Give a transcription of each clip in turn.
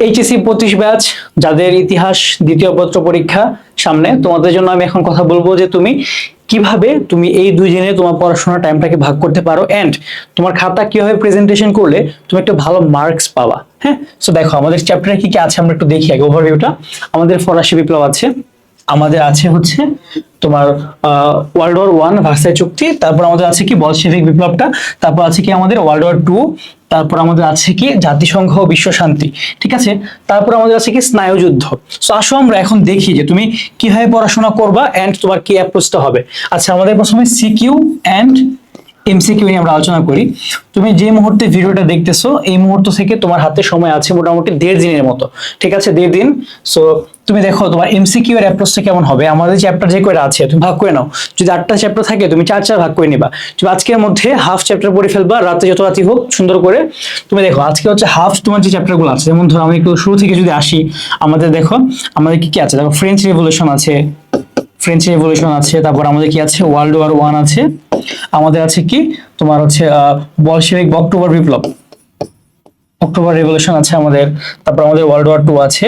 HSC পঁচিশ batch যাদের ইতিহাস দ্বিতীয় পত্র পরীক্ষা সামনে, তোমাদের জন্য আমি এখন কথা বলব যে তুমি কীভাবে তুমি এই দুই দিনে তোমার পড়াশোনার টাইমটাকে ভাগ করতে পারো এন্ড তোমার খাতা কীভাবে প্রেজেন্টেশন করলে তুমি একটা ভালো মার্কস পাবা হ্যাঁ? সো দেখো, আমাদের চ্যাপ্টারে কি কি আছে আমরা একটু দেখি আগে ওভারভিউটা আমাদের ফরাসি বিপ্লব আছে। আমাদের আছে হচ্ছে তোমার ওয়ার্ল্ড ওয়ার ওয়ান ভার্সাই চুক্তি, তারপর আমাদের আছে কি বলশেভিক বিপ্লবটা, তারপর আছে কি আমাদের ওয়ার্ল্ড ওয়ার টু তারপর আমাদের আছে কি জাতিসংঘ বিশ্ব শান্তি, ঠিক আছে? তারপর আমাদের আছে কি স্নায়ুযুদ্ধ সো আসো আমরা এখন দেখি যে তুমি কীভাবে পড়াশোনা করবা এন্ড তোমার কি অ্যাপ্রোচটা হবে। আচ্ছা আমাদের প্রথমে সিকিউ এন্ড এমসিকিউ নিয়ে আমরা আলোচনা করি। তুমি যে মুহূর্তে ভিডিওটা দেখতেছো, এই মুহূর্ত থেকে তোমার হাতে সময় আছে মোটামুটি দেড় দিনের মতো, ঠিক আছে? দেড় দিন। সো তুমি দেখো তোমার এমসিকিউ এর অ্যাপ্রোচটা কেমন হবে? আমাদের চ্যাপ্টার যে কয়টা আছে, তুমি ভাগ করে নাও। যদি আটটা চ্যাপ্টার থাকে, তুমি চার চার ভাগ করে নিবা। তুমি আজকের মধ্যে হাফ চ্যাপ্টার পড়ে ফেলবা, রাতে যত রাতি হোক, সুন্দর করে। তুমি দেখো, আজকে হচ্ছে হাফ তোমার যে চ্যাপ্টারগুলো আছে, যেমন ধরো আমি একটু শুরু থেকে যদি আসি, আমাদের দেখো, আমাদের কি কি আছে? দেখো ফ্রেঞ্চ রেভলিউশন আছে ফ্রেঞ্চ রেভলিউশন আছে, তারপর আমাদের কি আছে? ওয়ার্ল্ড ওয়ার ওয়ান আছে। আমাদের আছে কি? তোমার হচ্ছে বলশেবিক অক্টোবর বিপ্লব। অক্টোবর রেভলিউশন আছে আমাদের, তারপর আমাদের ওয়ার্ল্ড ওয়ার টু আছে।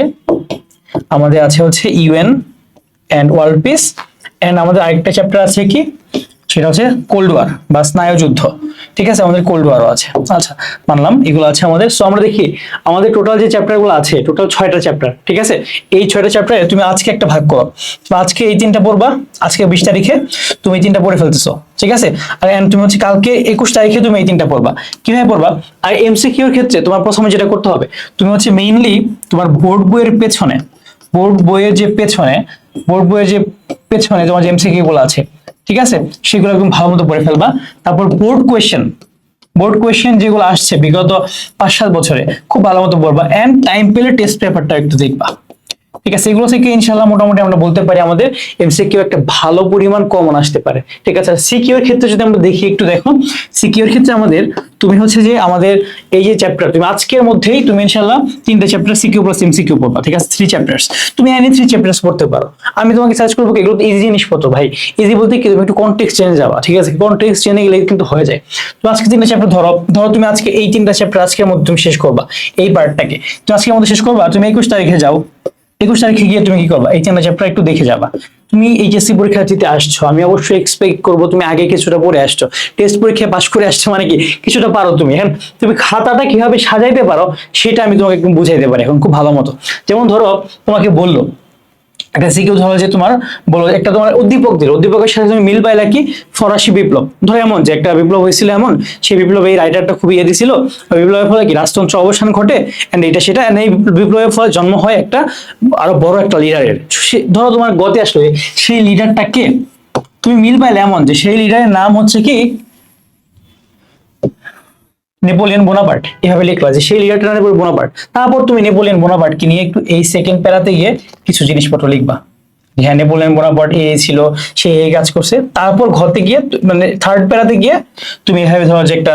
আমাদের আছে হচ্ছে UN and world peace and আমাদের আরেকটা চ্যাপ্টার আছে কি? সেটা হচ্ছে কোল্ড ওয়ার বা স্নায়ুযুদ্ধ ঠিক আছে? আমাদের কোল্ড ওয়ারও আছে। আচ্ছা মানলাম, এগুলো আছে আমাদের। সো আমরা দেখি, আমাদের টোটাল যে চ্যাপ্টারগুলো আছে টোটাল ছয়টা চ্যাপ্টার ঠিক আছে? এই ছয়টা চ্যাপ্টারে তুমি আজকে একটা ভাগ করো। আজকে এই তিনটা পড়বা, আজকে বিশ তারিখে তুমি এই তিনটা পড়ে ফেলতেছো, ঠিক আছে? আর তুমি হচ্ছে কালকে একুশ তারিখে তুমি এই তিনটা পড়বা। কীভাবে পড়বা? আর এমসি এমসিকিউর ক্ষেত্রে তোমার প্রথমে যেটা করতে হবে, তুমি হচ্ছে মেইনলি তোমার বোর্ড বইয়ের পেছনে বোর্ড বইয়ের যে পেছনে, বোর্ড বইয়ের যে পেছনে তোমার যে এমসিকিউ গুলো আছে, ঠিক আছে? সেগুলো একদম ভালো মতো পড়ে ফেলবা। তারপর বোর্ড কোয়েশ্চেন বোর্ড কোয়েশ্চেন যেগুলো আসছে বিগত পাঁচ সাত বছরে, খুব ভালো মতো পড়বা। এন্ড টাইম পেলে টেস্ট পেপারটা একটু দেখবা। ঠিক আছে, এগুলো থেকে ইনশাল্লাহ মোটামুটি আমরা বলতে পারি আমাদের এমসিকিউ একটা ভালো পরিমাণ কমন আসতে পারে। ঠিক আছে সিকিউ এর ক্ষেত্রে যদি আমরা দেখি একটু দেখো সিকিউ এর ক্ষেত্রে আমাদের, তুমি হচ্ছে যে আমাদের এই যে চ্যাপ্টার তুমি আজকের মধ্যেই তুমি ইনশাল্লাহ তিনটে চ্যাপ্টার সিকিউ প্লাস এমসিকিউ পড়বা, ঠিক আছে থ্রি চ্যাপ্টার্স তুমি এনি থ্রি চ্যাপ্টার্স পড়তে পারো। আমি তোমাকে সার্চ করব এগুলো ইজি জিনিসপত্র ভাই। ইজি বলতে কি, তুমি একটু কন্টেক্স চেঞ্জ যাবা, ঠিক আছে? কন্টেক্স চেঞ্জ গেলে কিন্তু হয়ে যায়। তো আজকে তিনটা চ্যাপ্টার ধরো ধরো তুমি আজকে এই তিনটা চ্যাপ্টার আজকের মধ্যে তুমি শেষ করবা, এই পার্টটাকে তুমি আজকের মধ্যে শেষ করবা, তুমি একুশ তারিখে যাও। একুশ তারিখে গিয়ে তুমি কি করবা? এই তিনটা চ্যাপ্টার একটু দেখে যাবা। তুমি এইচএসসি পরীক্ষা দিতে আসছো। আমি অবশ্যই এক্সপেক্ট করব তুমি আগে কিছুটা পড়ে আসছো। টেস্ট পরীক্ষায় পাশ করে আসছো মানে কি? কিছুটা পারো তুমি হ্যাঁ? তুমি খাতাটা কীভাবে সাজাইতে পারো, সেটা আমি তোমাকে একটু বুঝাইতে পারি এখন, খুব ভালো মতো। যেমন ধরো, তোমাকে বলল একটা সিকিউ ধরো যে তোমার বলো, একটা তোমার উদ্দীপক দিল। উদ্দীপকের সাথে তুমি মিল পাইলা কি ফরাসি বিপ্লব। ধরো এমন যে একটা বিপ্লব হয়েছিল এমন, সেই বিপ্লব এই রাইটারটা খুবই ইয়ে দিছিল। বিপ্লবের ফলে কি রাজতন্ত্র অবসান ঘটে? এন্ড এটা সেটা, and এই বিপ্লবের ফলে জন্ম হয় একটা আরও বড় একটা লিডারের ধরো তোমার গতে আসলে সেই লিডারটাকে তুমি মিল পাইলে এমন যে সেই লিডারের নাম হচ্ছে কি? Napoleon Bonaparte. এভাবে লিখলা যে সেই লিডারটা নেপোলিয়ন বোনাপার্ট। তারপর তুমি নেপোলিয়ন বোনাপার্টকে নিয়ে একটু এই সেকেন্ড প্যারাতে গিয়ে কিছু জিনিসপত্র লিখবা। হ্যাঁ নেপোলিয়ন বোনাপার্ট এই ছিল, সে এই কাজ করছে। তারপর ঘরতে গিয়ে মানে থার্ড প্যারাতে গিয়ে তুমি এভাবে ধরো যে একটা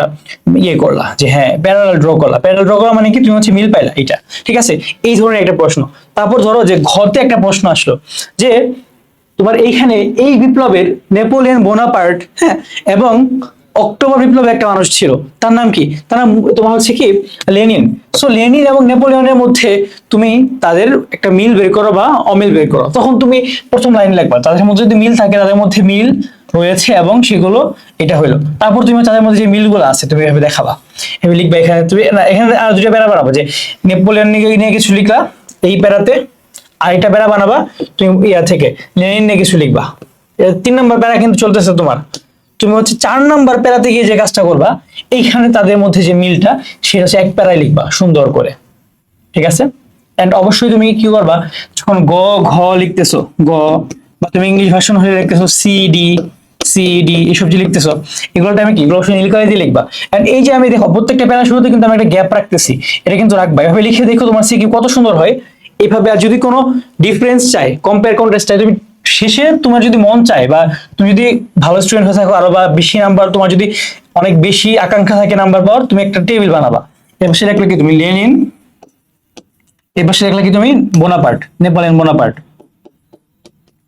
ইয়ে করলা, যে হ্যাঁ প্যারাল ড্র করলা। প্যারাল ড্র করা মানে কি? তুমি হচ্ছে মিল পাইলা এটা ঠিক আছে? এই ধরনের একটা প্রশ্ন। তারপর ধরো যে ঘরতে একটা প্রশ্ন আসলো, যে তোমার এইখানে এই বিপ্লবের নেপোলিয়ন বোনাপার্ট হ্যাঁ এবং অক্টোবর বিপ্লবে একটা মানুষ ছিল। তার নাম কি? তার নাম তোমার হচ্ছে কি? লেনিন। সো লেনিন এবং নেপোলিয়নের মধ্যে তুমি তাদের একটা মিল বের করো বা অমিল বের করো। তখন তুমি প্রথম লাইন লিখবা। তাদের মধ্যে যদি মিল থাকে, তাদের মধ্যে মিল রয়েছে এবং সেগুলো এটা হলো। তারপর তুমি তাদের মধ্যে যে মিলগুলো আছে, তুমি এভাবে দেখাবা। এভাবে লিখবা এখানে। তুমি এখানে আর দুটো প্যারা বানাবো যে নেপোলিয়ন নিয়ে নিয়ে কিছু লিখলা এই প্যারাতে আরেকটা প্যারা বানাবা, তুমি ইয়া থেকে লেনিন নিয়ে কিছু লিখবা। তিন নম্বর প্যারা কিন্তু চলতেছে তোমার। তুমি হচ্ছে চার নাম্বার প্যারাতে গিয়ে যে কাজটা করবা, এইখানে তাদের মধ্যে যে মিলটা, সেটা হচ্ছে এক প্যারায় লিখবা, সুন্দর করে। ঠিক আছে? এন্ড অবশ্যই তুমি কি করবা, যখন গ, ঘ লিখতেছো, গ, বা তুমি ইংলিশ ভার্সন হলে লিখতেছো সি ডি সি ডি এসব যে লিখতেছো এগুলোতে আমি কি? এগুলো অবশ্যই নীল কালি দিয়ে লিখবা। এন্ড এই যে আমি দেখো, প্রত্যেকটা প্যারা শুরুতে কিন্তু আমি একটা গ্যাপ রাখতেছি, এটা কিন্তু রাখবা। এভাবে লিখে দেখো তোমার সি কি কত সুন্দর হয়। এভাবে আর যদি কোনো ডিফারেন্স চাই কম্পেয়ার কন্ট্রাস্ট চাই, তুমি শেষে তোমার যদি মন চায় বা তুমি যদি ভালো স্টুডেন্ট হয়ে থাকো আরও বা বেশি নাম্বার তোমার যদি অনেক বেশি আকাঙ্ক্ষা থাকে নাম্বার পাওয়ার, তুমি একটা টেবিল বানাবা। এবার লিখলে কি তুমি লেনিন সেটা লিখলে কি তুমি বোনাপার্ট নেপালিয়ান বোনাপার্ট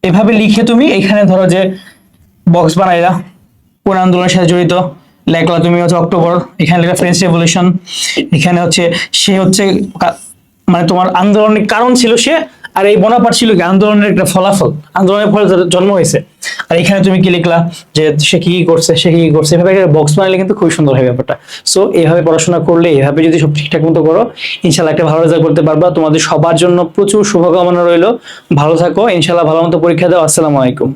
এভাবে লিখে তুমি এখানে ধরো যে বক্স বানাইলা, কোন আন্দোলনের সাথে জড়িত, লেখলা তুমি হচ্ছে অক্টোবর এখানে লেখা ফ্রেঞ্চ রেভলিউশন এখানে হচ্ছে সে হচ্ছে মানে তোমার আন্দোলনের কারণ ছিল সে আর এই বনাপাট ছিল কি? আন্দোলনের একটা ফলাফল। আন্দোলনের ফলে জন্ম হয়েছে। আর এখানে তুমি কি লিখলা? যে সে কি করছে, সে কি কি করছে, এভাবে একটা বক্স বানালে কিন্তু খুবই সুন্দর হয় ব্যাপারটা। সো এইভাবে পড়াশোনা করলে এইভাবে যদি সব ঠিকঠাক মতো করো ইনশাল্লাহ একটা ভালো রেজাল্ট করতে পারবা। তোমাদের সবার জন্য প্রচুর শুভকামনা রইল। ভালো থাকো ইনশাল্লাহ ভালো মতো পরীক্ষা দাও। আসসালামু আলাইকুম।